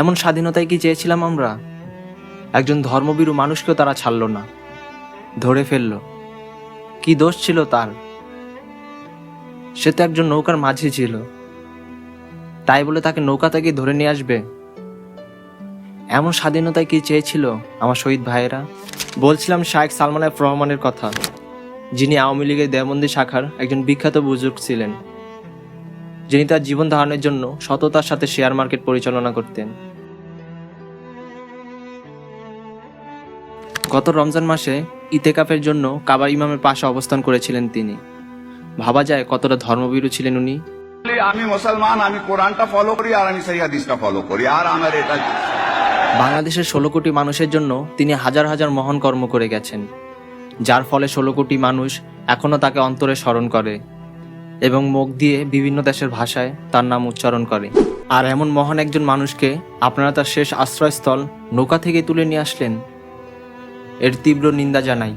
এমন স্বাধীনতায় কি চেয়েছিলাম আমরা? একজন ধর্মবীরু মানুষকেও তারা ছাড়ল না, ধরে ফেলল। কি দোষ ছিল তার? সে তো একজন নৌকার মাঝি ছিল। তাই বলে তাকে নৌকা থেকে ধরে নিয়ে আসবে? এমন স্বাধীনতায় কি চেয়েছিল আমার শহীদ ভাইয়েরা? বলছিলাম শায়েখ সালমান এফ রহমানের কথা, যিনি আওয়ামী লীগের দেওবন্দি শাখার একজন বিখ্যাত বুজুর্গ ছিলেন। যিনি তার জীবন ধারণের জন্য সততার সাথে শেয়ার মার্কেট পরিচালনা করতেন। গত রমজান মাসে ইতেকাফের জন্য কাবার ইমামের পাশে অবস্থান করেছিলেন তিনি। ভাবা যায় কতটা ধর্মভীরু ছিলেন উনি। আমি মুসলমান আমি কোরআনটা ফলো করি আর আমি সেই হাদিসটা ফলো করি আর আমার এটা বাংলাদেশের ষোলো কোটি মানুষের জন্য তিনি হাজার হাজার মহান কর্ম করে গেছেন যার ফলে ষোলো কোটি মানুষ এখনও তাকে অন্তরে স্মরণ করে এবং মুখ দিয়ে বিভিন্ন দেশের ভাষায় তার নাম উচ্চারণ করে। আর এমন মহান একজন মানুষকে আপনারা তার শেষ আশ্রয়স্থল নৌকা থেকে তুলে নিয়ে আসলেন? এর তীব্র নিন্দা জানাই।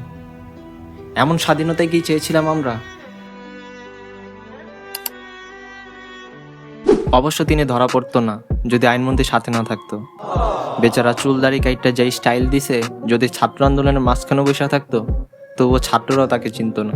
এমন স্বাধীনতায় কি চেয়েছিলাম আমরা? অবশ্য তিনি ধরা পড়তো না, যদি আইনমন্ত্রী সাথে না থাকতো। বেচারা চুলদারি কাইটটা যেই স্টাইল দিছে, যদি ছাত্র আন্দোলনের মাঝখানে বসে থাকতো, তবুও ছাত্ররাও তাকে চিনতো না।